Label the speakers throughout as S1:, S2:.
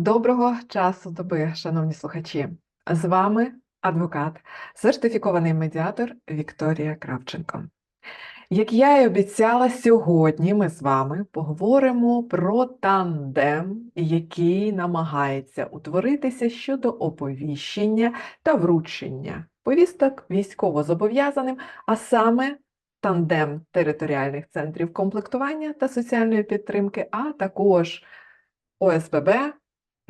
S1: Доброго часу доби, шановні слухачі. З вами адвокат, сертифікований медіатор Вікторія Кравченко. Як я і обіцяла, сьогодні ми з вами поговоримо про тандем, який намагається утворитися щодо оповіщення та вручення повісток військовозобов'язаним, а саме тандем територіальних центрів комплектування та соціальної підтримки, а також ОСББ,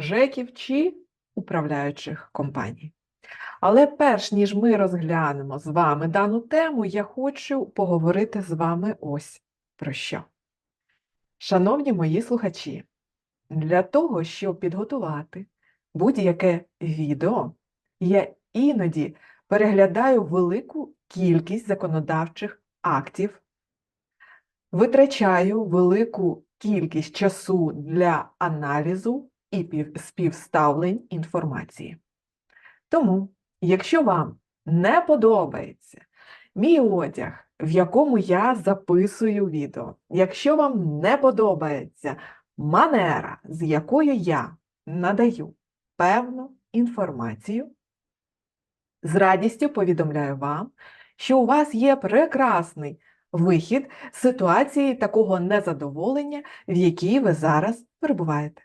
S1: ЖЕКів чи управляючих компаній. Але перш ніж ми розглянемо з вами дану тему, я хочу поговорити з вами ось про що. Шановні мої слухачі, для того, щоб підготувати будь-яке відео, я іноді переглядаю велику кількість законодавчих актів, витрачаю велику кількість часу для аналізу і пів- співставлень інформації. Тому, якщо вам не подобається мій одяг, в якому я записую відео, якщо вам не подобається манера, з якою я надаю певну інформацію, з радістю повідомляю вам, що у вас є прекрасний вихід з ситуації такого незадоволення, в якій ви зараз перебуваєте.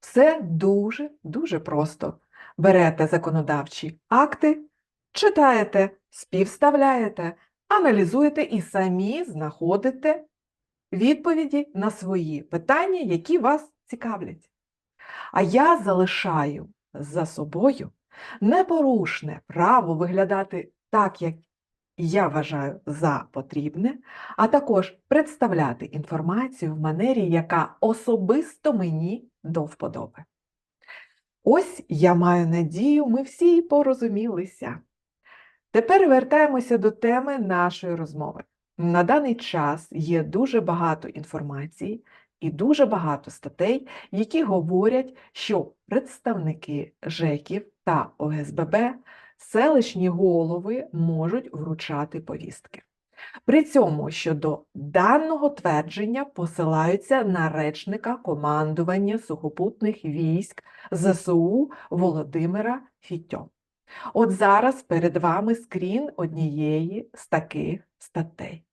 S1: Все дуже-дуже просто. Берете законодавчі акти, читаєте, співставляєте, аналізуєте і самі знаходите відповіді на свої питання, які вас цікавлять. А я залишаю за собою непорушне право виглядати так, як я вважаю за потрібне, а також представляти інформацію в манері, яка особисто мені до вподоби. Ось я маю надію, ми всі порозумілися. Тепер вертаємося до теми нашої розмови. На даний час є дуже багато інформації і дуже багато статей, які говорять, що представники ЖЕКів та ОСББ, селищні голови можуть вручати повістки. При цьому щодо даного твердження посилаються на речника командування сухопутних військ ЗСУ Володимира Фітьо. От зараз перед вами скрін однієї з таких статей.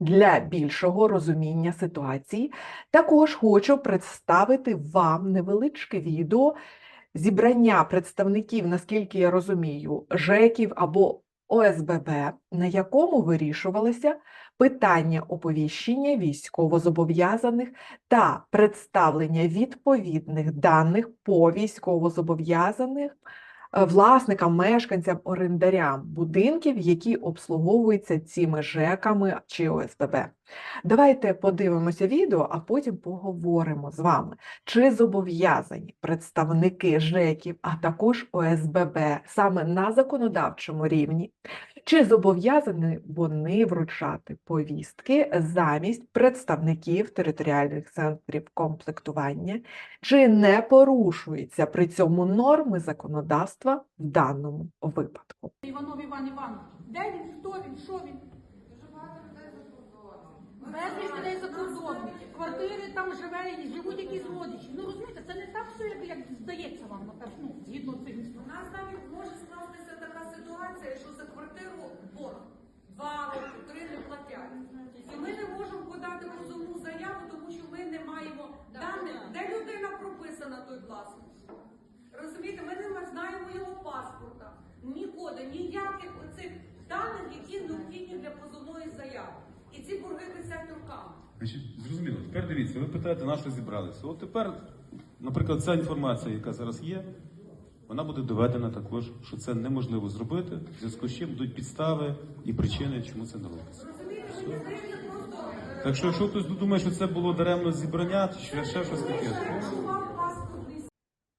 S1: Для більшого розуміння ситуації також хочу представити вам невеличке відео зібрання представників, наскільки я розумію, ЖЕКів або ОСББ, на якому вирішувалося питання оповіщення військовозобов'язаних та представлення відповідних даних по військовозобов'язаних власникам, мешканцям, орендарям будинків, які обслуговуються цими ЖЕКами чи ОСББ. Давайте подивимося відео, а потім поговоримо з вами, чи зобов'язані представники ЖЕКів, а також ОСББ саме на законодавчому рівні, чи зобов'язані вони вручати повістки замість представників територіальних центрів комплектування, чи не порушуються при цьому норми законодавства в даному випадку.
S2: Іванов Іван Іванович. Де він? Хто він? Що він? Безліч людей за кордоном. Квартири там живе, і живуть якісь родичі. Ну розумієте, це не так все, як, як здається вам, напевно, ну, згідно цих
S3: У нас навіть може скластися така ситуація, що за квартиру борг два роки, три не платять. І ми не можемо подати позовну заяву, тому що ми не маємо даних, де людина прописана той власник. Розумієте, ми не знаємо його паспорта, ні кода, ніяких оцих даних, які необхідні для позовної заяви. І ці борги висять руками.
S4: Значить, зрозуміло. Тепер дивіться, ви питаєте, на що зібралися. От тепер, наприклад, ця інформація, яка зараз є, вона буде доведена також, що це неможливо зробити, в зв'язку з чим будуть підстави і причини, чому це не робиться. Так що, якщо хтось думає, що це було даремно зібрання, чи ще, щось таке,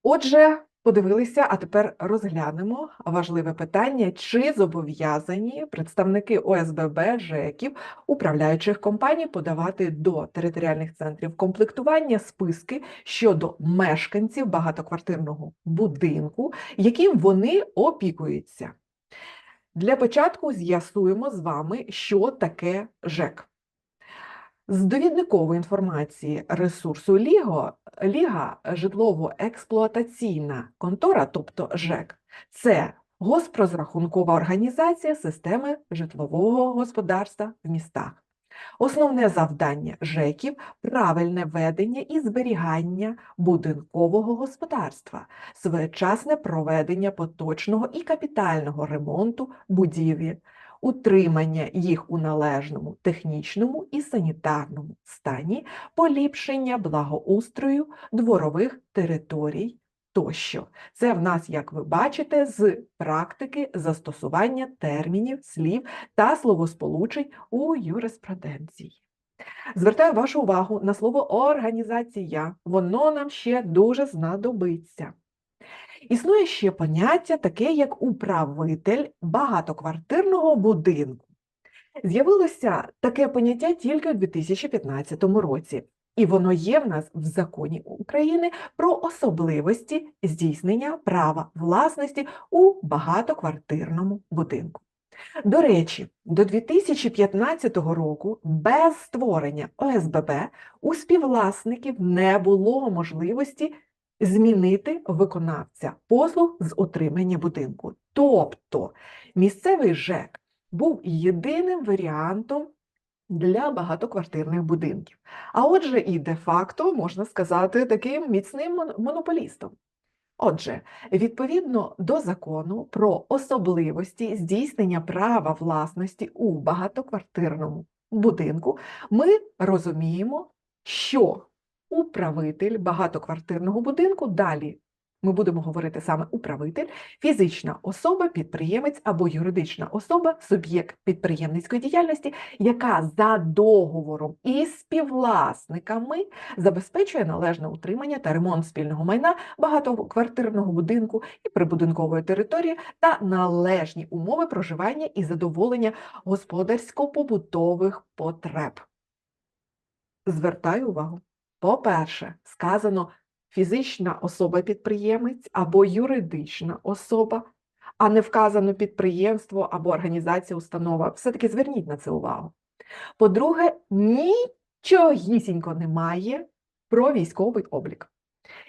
S1: Отже, подивилися, а тепер розглянемо важливе питання, чи зобов'язані представники ОСББ, ЖЕКів, управляючих компаній подавати до територіальних центрів комплектування списки щодо мешканців багатоквартирного будинку, яким вони опікуються. Для початку з'ясуємо з вами, що таке ЖЕК. З довідникової інформації ресурсу Ліго, Ліга житлово-експлуатаційна контора, тобто ЖЕК, це госпрозрахункова організація системи житлового господарства в містах. Основне завдання ЖЕКів правильне ведення і зберігання будинкового господарства, своєчасне проведення поточного і капітального ремонту будівлі, утримання їх у належному технічному і санітарному стані, поліпшення благоустрою дворових територій тощо. Це в нас, як ви бачите, з практики застосування термінів, слів та словосполучень у юриспруденції. Звертаю вашу увагу на слово організація. Воно нам ще дуже знадобиться. Існує ще поняття таке, як управитель багатоквартирного будинку. З'явилося таке поняття тільки у 2015 році, і воно є в нас в законі України про особливості здійснення права власності у багатоквартирному будинку. До речі, до 2015 року без створення ОСББ у співвласників не було можливості змінити виконавця послуг з отримання будинку. Тобто місцевий ЖЕК був єдиним варіантом для багатоквартирних будинків. А отже, і де-факто, можна сказати, таким міцним монополістом. Отже, відповідно до закону про особливості здійснення права власності у багатоквартирному будинку, ми розуміємо, що управитель багатоквартирного будинку далі. Ми будемо говорити саме управитель, фізична особа, підприємець або юридична особа, суб'єкт підприємницької діяльності, яка за договором із співвласниками забезпечує належне утримання та ремонт спільного майна багатоквартирного будинку і прибудинкової території та належні умови проживання і задоволення господарсько-побутових потреб. Звертаю увагу. По-перше, сказано фізична особа-підприємець або юридична особа, а не вказано підприємство або організація, установа. Все-таки зверніть на це увагу. По-друге, нічогісінько немає про військовий облік.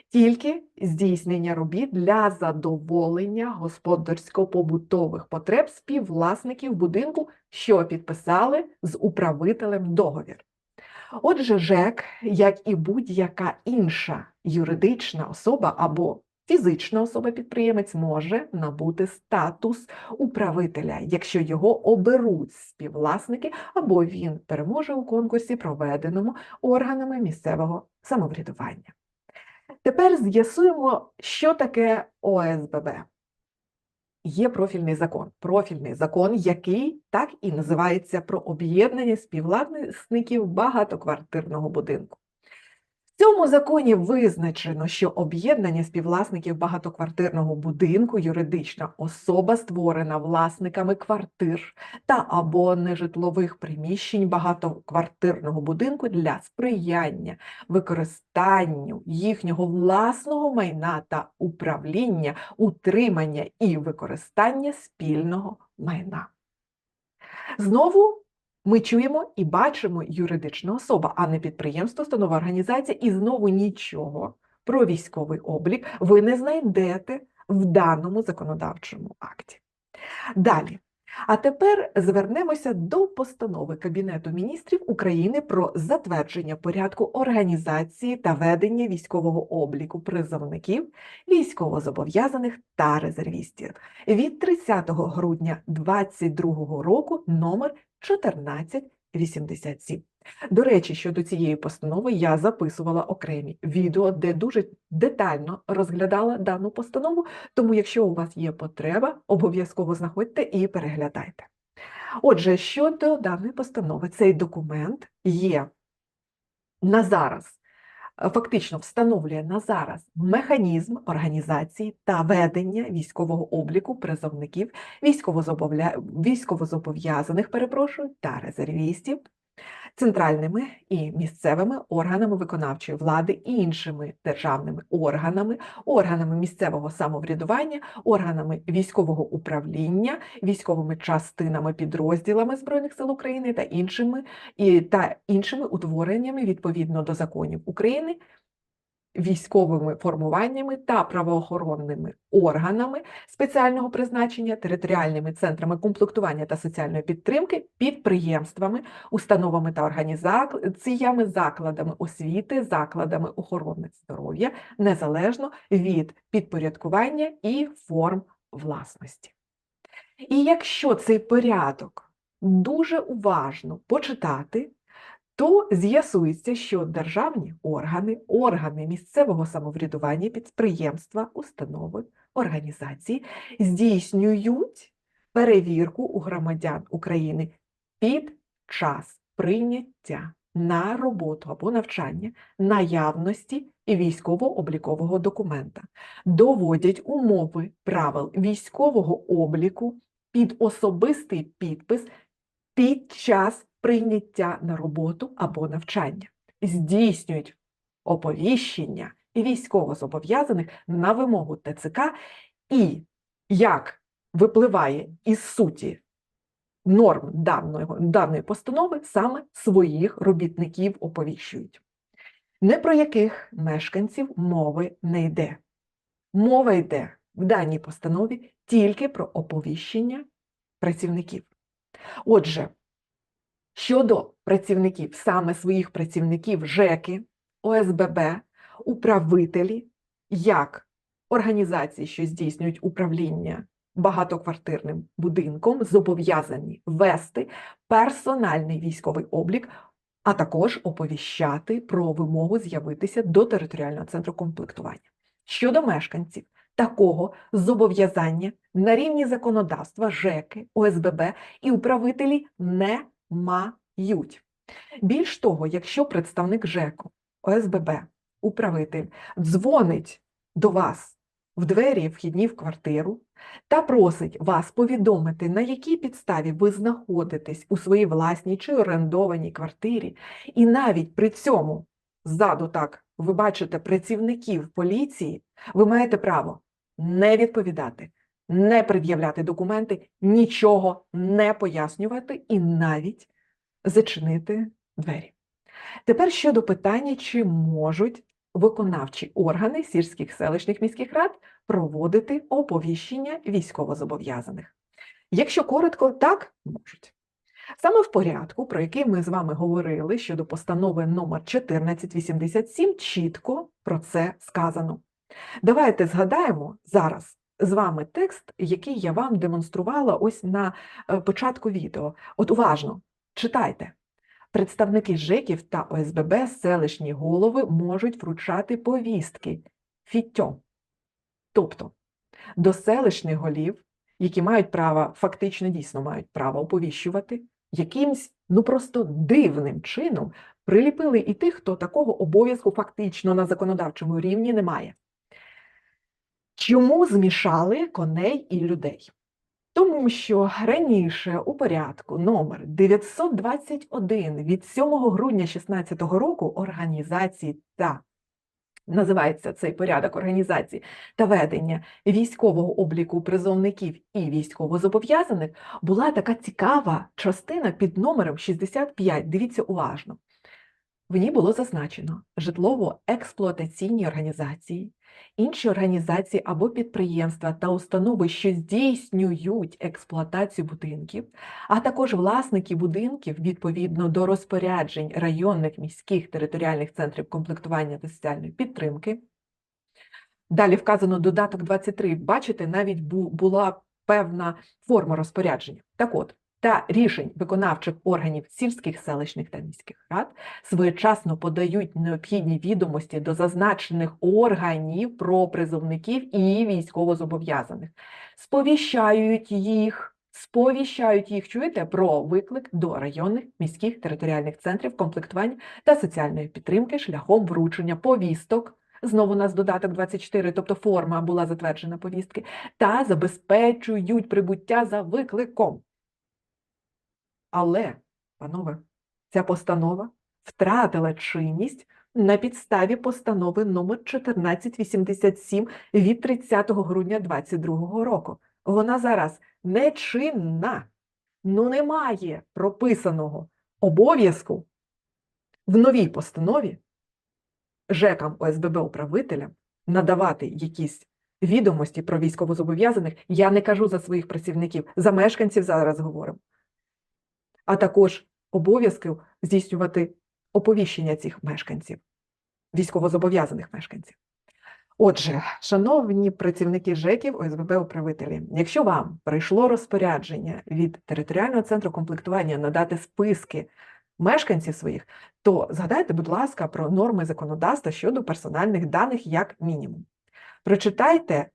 S1: Тільки здійснення робіт для задоволення господарсько-побутових потреб співвласників будинку, що підписали з управителем договір. Отже, ЖЕК, як і будь-яка інша юридична особа або фізична особа-підприємець, може набути статус управителя, якщо його оберуть співвласники або він переможе у конкурсі, проведеному органами місцевого самоврядування. Тепер з'ясуємо, що таке ОСББ. Є профільний закон. Профільний закон, який так і називається про об'єднання співвласників багатоквартирного будинку. Цьому законі визначено, що об'єднання співвласників багатоквартирного будинку юридична особа, створена власниками квартир та або нежитлових приміщень багатоквартирного будинку для сприяння використанню їхнього власного майна та управління, утримання і використання спільного майна. Знову ми чуємо і бачимо юридична особа, а не підприємство, установа організація, і знову нічого про військовий облік ви не знайдете в даному законодавчому акті. Далі. А тепер звернемося до постанови Кабінету міністрів України про затвердження порядку організації та ведення військового обліку призовників, військовозобов'язаних та резервістів від 30 грудня 2022 року номер 1487. До речі, щодо цієї постанови я записувала окремі відео, де дуже детально розглядала дану постанову, тому якщо у вас є потреба, обов'язково знаходьте і переглядайте. Отже, щодо даної постанови, цей документ є на зараз, фактично встановлює на зараз механізм організації та ведення військового обліку призовників, військовозобов'язаних, перепрошую, та резервістів. Центральними і місцевими органами виконавчої влади, іншими державними органами, органами місцевого самоврядування, органами військового управління, військовими частинами, підрозділами Збройних сил України та іншими, і, та іншими утвореннями відповідно до законів України, військовими формуваннями та правоохоронними органами спеціального призначення, територіальними центрами комплектування та соціальної підтримки, підприємствами, установами та організаціями, закладами освіти, закладами охорони здоров'я, незалежно від підпорядкування і форм власності. І якщо цей порядок дуже уважно почитати, то з'ясується, що державні органи, органи місцевого самоврядування, підприємства, установи, організації здійснюють перевірку у громадян України під час прийняття на роботу або навчання наявності військово-облікового документа, доводять умови правил військового обліку під особистий підпис під час прийняття на роботу або навчання, здійснюють оповіщення військовозобов'язаних на вимогу ТЦК і, як випливає із суті норм даної, даної постанови, саме своїх робітників оповіщують. Не про яких мешканців мови не йде. Мова йде в даній постанові тільки про оповіщення працівників. Отже, щодо працівників, саме своїх працівників ЖЕКи, ОСББ, управителі, як організації, що здійснюють управління багатоквартирним будинком, зобов'язані вести персональний військовий облік, а також оповіщати про вимогу з'явитися до територіального центру комплектування. Щодо мешканців, такого зобов'язання на рівні законодавства ЖЕКи, ОСББ і управителі не мають. Більш того, якщо представник ЖЕКу, ОСББ, управитель дзвонить до вас в двері вхідні в квартиру та просить вас повідомити, на якій підставі ви знаходитесь у своїй власній чи орендованій квартирі, і навіть при цьому ззаду так ви бачите працівників поліції, ви маєте право не відповідати, не пред'являти документи, нічого не пояснювати і навіть зачинити двері. Тепер щодо питання, чи можуть виконавчі органи сільських селищних міських рад проводити оповіщення військовозобов'язаних. Якщо коротко, так можуть. Саме в порядку, про який ми з вами говорили щодо постанови номер 1487, чітко про це сказано. Давайте згадаємо зараз з вами текст, який я вам демонструвала ось на е, початку відео. От уважно читайте. Представники ЖЕКів та ОСББ селищні голови можуть вручати повістки фіттьо. Тобто до селищних голів, які мають право, фактично дійсно мають право оповіщувати, якимсь ну просто дивним чином приліпили і тих, хто такого обов'язку фактично на законодавчому рівні не має. Чому змішали коней і людей? Тому що раніше у порядку номер 921 від 7 грудня 2016 року організації та називається цей порядок організації та ведення військового обліку призовників і військовозобов'язаних була така цікава частина під номером 65. Дивіться уважно. В ній було зазначено житлово-експлуатаційні організації, інші організації або підприємства та установи, що здійснюють експлуатацію будинків, а також власники будинків відповідно до розпоряджень районних міських територіальних центрів комплектування та соціальної підтримки. Далі вказано додаток 23. Бачите, навіть була певна форма розпорядження. Так от, та рішень виконавчих органів сільських, селищних та міських рад своєчасно подають необхідні відомості до зазначених органів про призовників і військовозобов'язаних, сповіщають їх, сповіщають їх, чуєте, про виклик до районних міських територіальних центрів комплектування та соціальної підтримки шляхом вручення повісток. Знову у нас додаток 24, тобто форма була затверджена повістки, та забезпечують прибуття за викликом. Але, панове, ця постанова втратила чинність на підставі постанови номер 1487 від 30 грудня 2022 року. Вона зараз нечинна. Ну немає прописаного обов'язку в новій постанові ЖЕКам ОСББ управителям надавати якісь відомості про військовозобов'язаних. Я не кажу за своїх працівників, за мешканців зараз говоримо. А також обов'язків здійснювати оповіщення цих мешканців, військовозобов'язаних мешканців. Отже, шановні працівники ЖЕКів, ОСББ управителі, якщо вам прийшло розпорядження від територіального центру комплектування надати списки мешканців своїх, то згадайте, будь ласка, про норми законодавства щодо персональних даних як мінімум. Прочитайте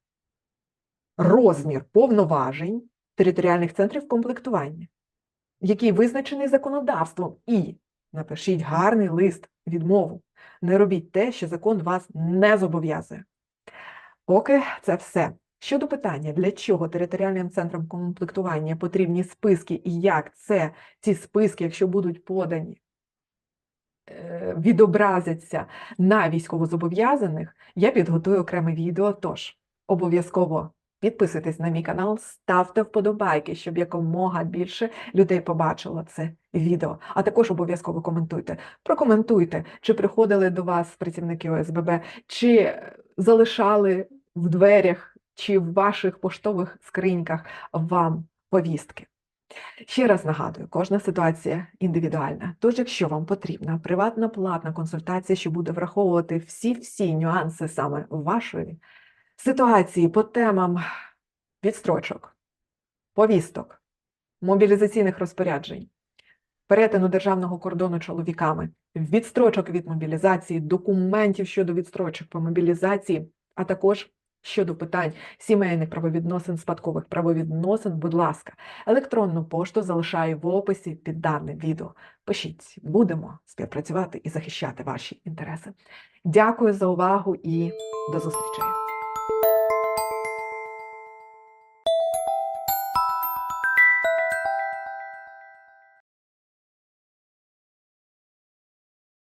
S1: розмір повноважень територіальних центрів комплектування, який визначений законодавством, і напишіть гарний лист відмову. Не робіть те, що закон вас не зобов'язує. Поки це все. Щодо питання, для чого територіальним центрам комплектування потрібні списки і як це ці списки, якщо будуть подані, е, відобразяться на військовозобов'язаних, я підготую окреме відео. Тож обов'язково підписуйтесь на мій канал, ставте вподобайки, щоб якомога більше людей побачило це відео. А також обов'язково коментуйте. Прокоментуйте, чи приходили до вас працівники ОСББ, чи залишали в дверях чи в ваших поштових скриньках вам повістки. Ще раз нагадую, кожна ситуація індивідуальна. Тож, якщо вам потрібна приватна платна консультація, що буде враховувати всі-всі нюанси саме вашої ситуації по темам відстрочок, повісток, мобілізаційних розпоряджень, перетину державного кордону чоловіками, відстрочок від мобілізації, документів щодо відстрочок по мобілізації, а також щодо питань сімейних правовідносин, спадкових правовідносин, будь ласка, електронну пошту залишаю в описі під даним відео. Пишіть, будемо співпрацювати і захищати ваші інтереси. Дякую за увагу і до зустрічей!